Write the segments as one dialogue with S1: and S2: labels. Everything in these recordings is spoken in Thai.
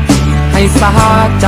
S1: สาใจ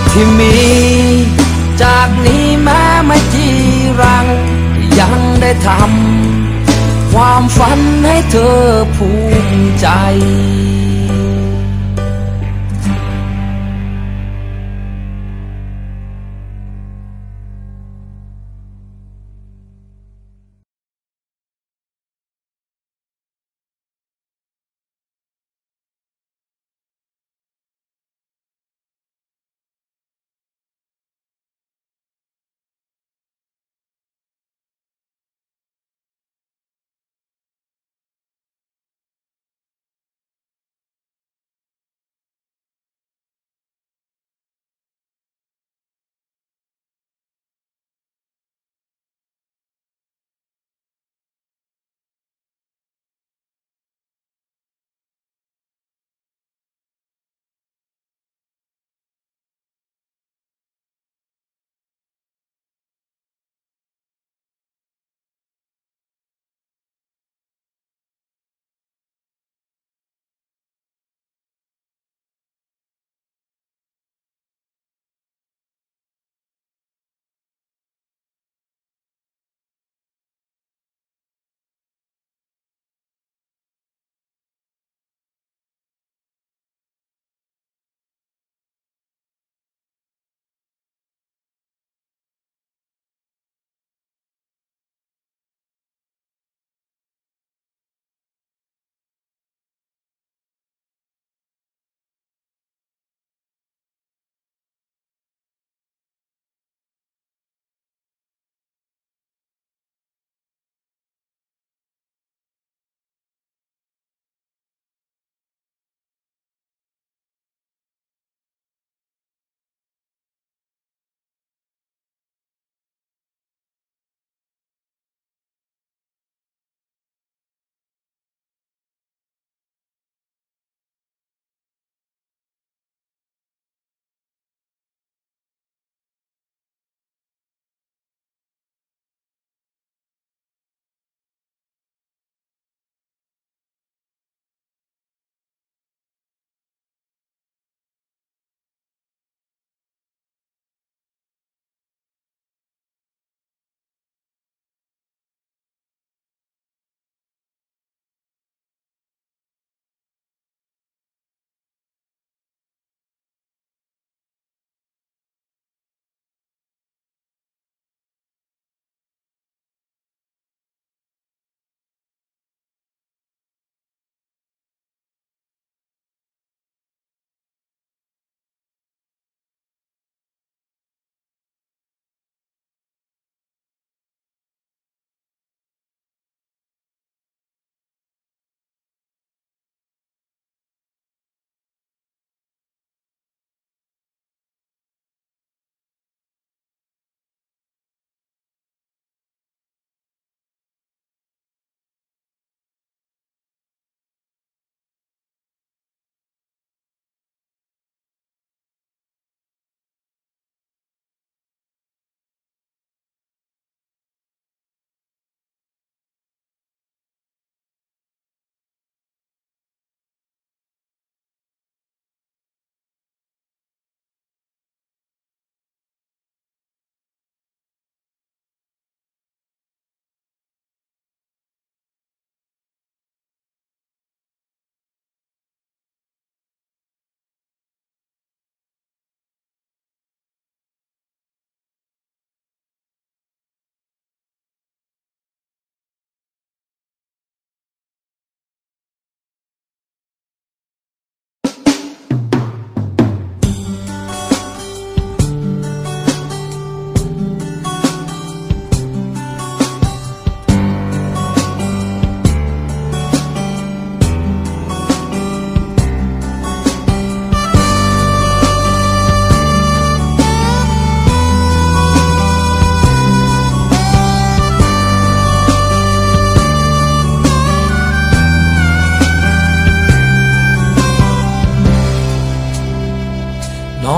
S1: ที่มี จากนี้แม้ไม่จีรัง ยังได้ทำความฝันให้เธอภูมิใจ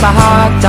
S1: สาใจ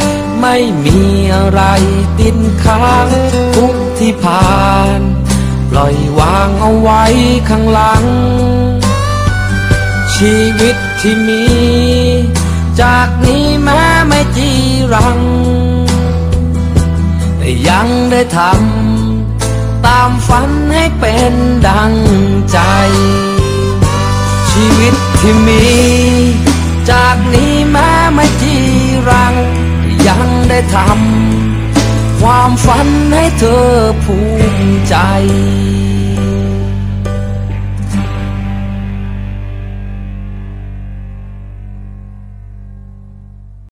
S1: ไม่มีอะไรติดค้างทุกที่ผ่าน ปล่อยวางเอาไว้ข้างหลัง ชีวิตที่มี จากนี้แม้ไม่จีรัง แต่ยังได้ทำตามฝันให้เป็นดังใจ ชีวิตที่มี ทำความฝันให้เธอภูมิใจ